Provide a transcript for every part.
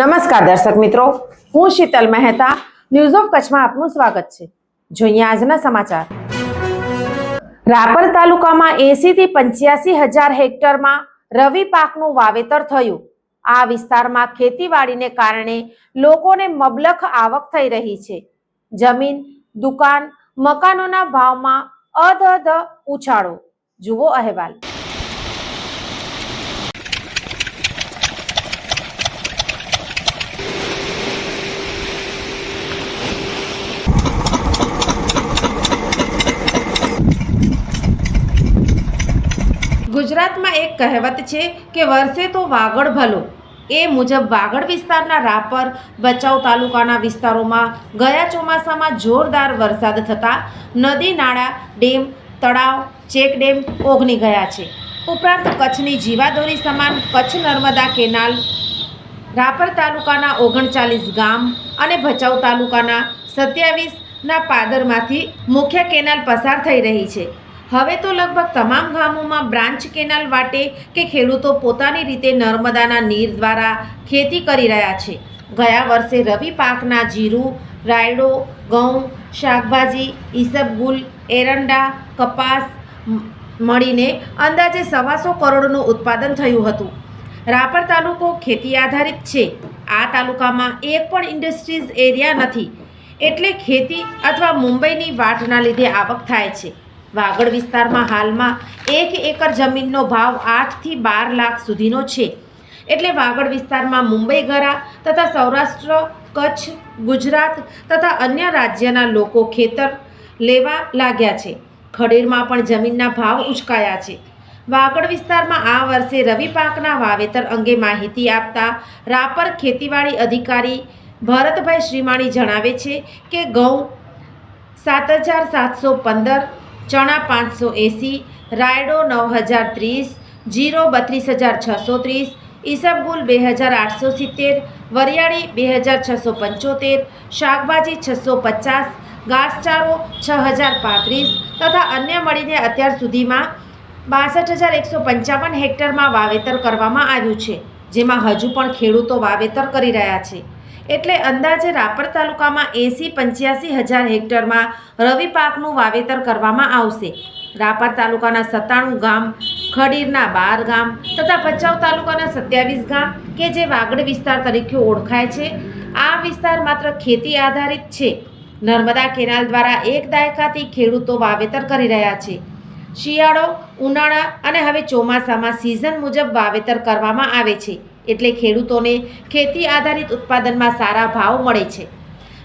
નમસ્કાર દર્શક મિત્રો, હું શીતલ મહેતા ન્યૂઝ ઓફ કચ્છમાં આપનું સ્વાગત છે. જોઈએ આજના સમાચાર. રાપર તાલુકામાં એસી થી પંચ્યાસી હજાર હેક્ટરમાં રવિ પાકનું વાવેતર થયું. આ વિસ્તારમાં ખેતીવાડીને કારણે લોકોને મબલખ આવક થઈ રહી છે. જમીન, દુકાન, મકાનોના ભાવમાં અધ ઉછાળો. જુઓ અહેવાલ. ગુજરાતમાં એક કહેવત છે કે વર્ષે તો વાગડ ભલો. એ મુજબ વાગડ વિસ્તારના રાપર, ભચાઉ તાલુકાના વિસ્તારોમાં ગયા ચોમાસામાં જોરદાર વરસાદ થતાં નદી નાળા, ડેમ, તળાવ, ચેક ડેમ ઓગની ગયા છે. ઉપરાંત કચ્છની જીવાદોરી સમાન કચ્છ નર્મદા કેનાલ, રાપર તાલુકાના ઓગણચાલીસ ગામ અને ભચાઉ તાલુકાના સત્યાવીસના પાદરમાંથી મુખ્ય કેનાલ પસાર થઈ રહી છે. હવે તો લગભગ તમામ ગામોમાં બ્રાન્ચ કેનાલ વાટે કે ખેડૂતો પોતાની રીતે નર્મદાના નીર દ્વારા ખેતી કરી રહ્યા છે. ગયા વર્ષે રવિ પાકના જીરું, રાયડો, ઘઉં, શાકભાજી ઈસબગુલ એરંડા, કપાસ મળીને અંદાજે સવાસો કરોડનું ઉત્પાદન થયું હતું. રાપર તાલુકો ખેતી આધારિત છે. આ તાલુકામાં એક પણ ઇન્ડસ્ટ્રીઝ એરિયા નથી. એટલે ખેતી અથવા મુંબઈની વાટના લીધે આવક થાય છે. વાગડ વિસ્તારમાં હાલમાં એક એકર જમીનનો ભાવ આઠથી બાર લાખ સુધીનો છે. એટલે વાગડ વિસ્તારમાં મુંબઈ ગરા તથા સૌરાષ્ટ્ર, કચ્છ, ગુજરાત તથા અન્ય રાજ્યના લોકો ખેતર લેવા લાગ્યા છે. ખડીરમાં પણ જમીનના ભાવ ઉચકાયા છે. વાગડ વિસ્તારમાં આ વર્ષે રવિ પાકના વાવેતર અંગે માહિતી આપતા રાપર ખેતીવાડી અધિકારી ભરતભાઈ શ્રીમાણી જણાવે છે કે ઘઉં સાત હજાર સાતસો પંદર, ચણા પાંચસો એંસી, રાયડો નવ હજાર ત્રીસ, જીરો બત્રીસ હજાર છસો ત્રીસ, ઈસબગુલ બે હજાર આઠસો સિત્તેર, વરિયાળી બે હજાર છસો પંચોતેર, શાકભાજી છસો પચાસ, ઘાસચારો છ હજાર પાંત્રીસ તથા અન્ય મળીને અત્યાર સુધીમાં બાસઠ હજાર એકસો પંચાવન હેક્ટરમાં વાવેતર કરવામાં આવ્યું છે, જેમાં હજુ પણ ખેડૂતો વાવેતર કરી રહ્યા છે. એટલે અંદાજે રાપર તાલુકામાં એંસી પંચ્યાસી હજાર હેક્ટરમાં રવિ પાકનું વાવેતર કરવામાં આવશે. રાપર તાલુકાના સત્તાણું ગામ, ખડીરના બાર ગામ તથા ભચાઉ તાલુકાના સત્યાવીસ ગામ કે જે વાગડ વિસ્તાર તરીકે ઓળખાય છે. આ વિસ્તાર માત્ર ખેતી આધારિત છે. નર્મદા કેનાલ દ્વારા એક દાયકાથી ખેડૂતો વાવેતર કરી રહ્યા છે. શિયાળો, ઉનાળા અને હવે ચોમાસામાં સિઝન મુજબ વાવેતર કરવામાં આવે છે. એટલે ખેડૂતોને ખેતી આધારિત ઉત્પાદનમાં સારા ભાવ મળે છે.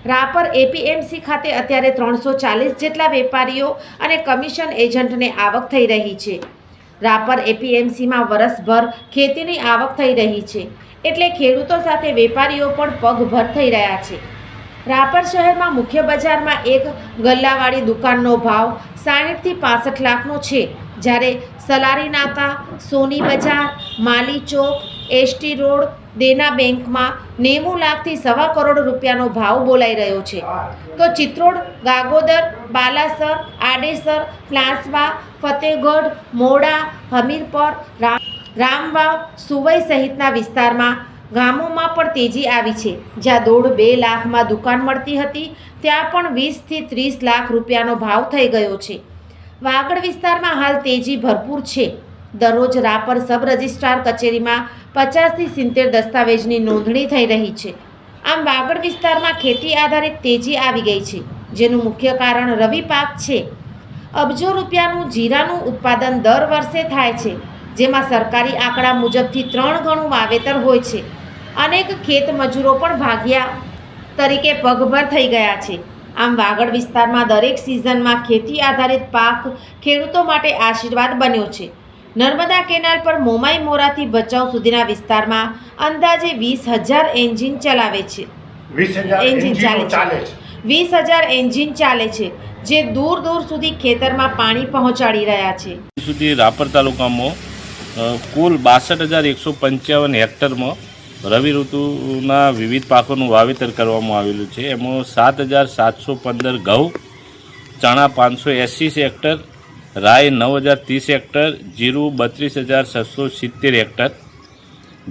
રાપર એપીએમસી ખાતે અત્યારે ત્રણસો ચાલીસ જેટલા વેપારીઓ અને કમિશન એજન્ટને આવક થઈ રહી છે. રાપર એપીએમસીમાં વરસભર ખેતીની આવક થઈ રહી છે, એટલે ખેડૂતો સાથે વેપારીઓ પણ પગભર થઈ રહ્યા છે. રાપર શહેરમાં મુખ્ય બજારમાં એક ગલ્લાવાળી દુકાનનો ભાવ સાહીઠથી પાસઠ લાખનો છે, જ્યારે સલારી નાકા સોની બજાર, માલી ચોક એસટી રોડ દેના બેંકમાં નેવું લાખથી સવા કરોડ રૂપિયાનો ભાવ બોલાઈ રહ્યો છે. તો ચિત્રોડ, ગાગોદર, બાલાસર, આડેસર ફ્લાસવા ફતેહગઢ મોડા, હમીરપર, રામ, રામવાવ, સુવઈ સહિતના વિસ્તારમાં ગામોમાં પણ તેજી આવી છે. જ્યાં દોઢ બે લાખમાં દુકાન મળતી હતી, ત્યાં પણ વીસથી ત્રીસ લાખ રૂપિયાનો ભાવ થઈ ગયો છે. વાગડ વિસ્તારમાં હાલ તેજી ભરપૂર છે. દરરોજ રાપર સબ રજિસ્ટ્રાર કચેરીમાં પચાસથી સિત્તેર દસ્તાવેજની નોંધણી થઈ રહી છે. આમ વાગડ વિસ્તારમાં ખેતી આધારિત તેજી આવી ગઈ છે, જેનું મુખ્ય કારણ રવિ પાક છે. અબજો રૂપિયાનું જીરાનું ઉત્પાદન દર વર્ષે થાય છે, જેમાં સરકારી આંકડા મુજબથી ત્રણ ગણું વાવેતર હોય છે. અનેક ખેત મજૂરો પણ ભાગ્યા તરીકે પગભર થઈ ગયા છે. આમ વાગડ વિસ્તારમાં દરેક સિઝનમાં ખેતી આધારિત પાક ખેડૂતો માટે આશીર્વાદ બન્યો છે. નર્મદા કેનાલ પર મોમાઈ મોરાથી ભચાઉ સુધીના વિસ્તારમાં અંદાજે વીસ હજાર એન્જિન ચલાવે છે. એન્જિન ચાલે એન્જિનો ચાલે છે. છે. વીસ હજાર એન્જિન ચાલે છે જે દૂર દૂર સુધી ખેતરમાં પાણી પહોંચાડી રહ્યા છે. સુધી રાપર તાલુકામાં કુલ બાસઠ હજાર એકસો પંચાવન હેક્ટરમાં રવિ ઋતુના વિવિધ પાકોનું વાવેતર કરવામાં આવેલું છે. એમાં સાત હજાર સાતસો પંદર ઘઉં ચણા પાંચસો એસી હેક્ટર રાય નવ હજાર ત્રીસ હેક્ટર, જીરું બત્રીસ હજાર છસો સિત્તેર હેક્ટર,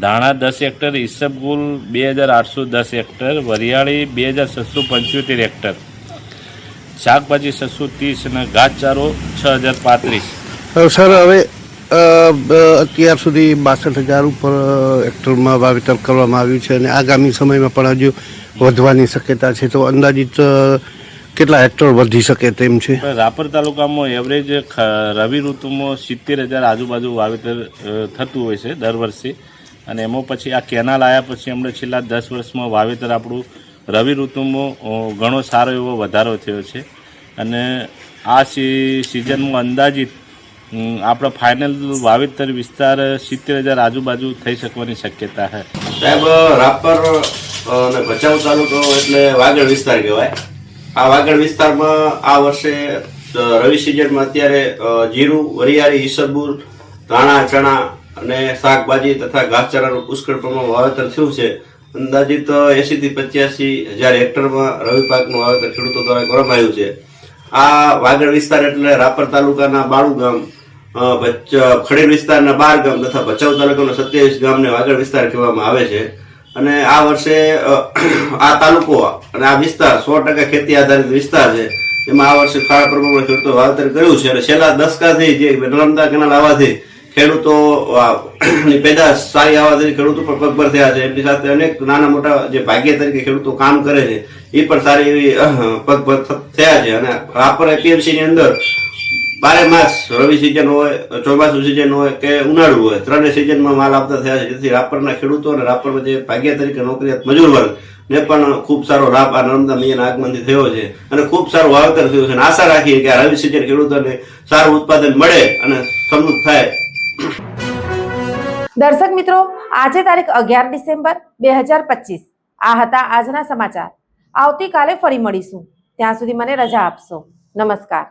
ધાણા દસ હેક્ટર, ઈસબગુલ બે હજાર આઠસો દસ હેક્ટર, વરિયાળી બે હજાર છસો પંચોતેર હેક્ટર, શાકભાજી છસો ત્રીસ અને ઘાસચારો છ હજાર પાંત્રીસ. સર, હવે અત્યાર સુધી બાસઠ હજાર ઉપર હેક્ટરમાં વાવેતર કરવામાં આવ્યું છે અને આગામી સમયમાં પણ હજુ વધવાની શક્યતા છે. તો અંદાજિત કેટલા હેક્ટર વધી શકે તેમ છે? રાપર તાલુકામાં એવરેજ રવિ ઋતુમાં સિત્તેર હજાર આજુબાજુ વાવેતર થતું હોય છે દર વર્ષે. અને એમાં પછી આ કેનાલ આવ્યા પછી હમણાં છેલ્લા દસ વર્ષમાં વાવેતર આપણું રવિ ઋતુમાં ઘણો સારો એવો વધારો થયો છે. અને આ સી સિઝનમાં અંદાજિત આપણો ફાઇનલ વાવેતર વિસ્તાર સિત્તેર હજાર આજુબાજુ થઈ શકવાની શક્યતા છે. સાહેબ રાપર અને ભચાઉ તાલુકો એટલે વાગડ વિસ્તાર કહેવાય. વાગડ વિસ્તારમાં આ વર્ષે રવિ સિઝનમાં અત્યારે જીરું, વરિયાળી, ઈસરબુર, ધાણા, ચણા અને શાકભાજી તથા ઘાસચારાનું પુષ્કળ પ્રમાણમાં વાવેતર થયું છે. અંદાજિત એસી થી પચ્યાસી હજાર હેક્ટરમાં રવિ પાકનું વાવેતર ખેડૂતો દ્વારા કરવામાં છે. આ વાગડ વિસ્તાર એટલે રાપર તાલુકાના બાળુ ગામ ખડીર વિસ્તારના બાર ગામ તથા ભચાઉ તાલુકાના સત્યાવીસ ગામને વાગડ વિસ્તાર કહેવામાં આવે છે. અને આ વર્ષે આ તાલુકો અને આ વિસ્તાર સો ટકા ખેતી આધારિત વિસ્તાર છે. એમાં આ વર્ષે ખાડા પ્રમાણમાં ખેડૂતો વાવેતર કર્યું છે અને છેલ્લા દસકાથી જે નર્મદા કેનાલ આવવાથી ખેડૂતો ની પેદાશ સારી આવવાથી ખેડૂતો પણ પગભર થયા છે. એમની સાથે અનેક નાના મોટા જે ભાગ્ય તરીકે ખેડૂતો કામ કરે છે એ પણ સારી એવી પગભર થયા છે. અને રાપર એપીએમસી ની અંદર બારે માસ રવિ સિઝન હોય, ચોમાસુ સિઝન હોય કે ઉનાળુ હોય, ત્રણેય સિઝનમાં માલ આપતા થયા છે. જેથી રાપરના ખેડૂતો અને રાપરમાં જે ભાગ્ય તરીકે નોકરીયાત મજૂર વર્ગ, ને પણ ખૂબ સારો લાભ આ નર્મદા મૈયાના આગમનથી થયો છે. અને ખૂબ સારું વાવેતર થયું છે. અને આશા રાખીએ કે આ રવિ સિઝન ખેડૂતોને સારું ઉત્પાદન મળે અને સમૃદ્ધ થાય. દર્શક મિત્રો, આજે તારીખ અગિયાર ડિસેમ્બર બે હજાર પચીસ. આ હતા આજના સમાચાર. આવતીકાલે ફરી મળીશું. ત્યાં સુધી મને રજા આપશો. નમસ્કાર.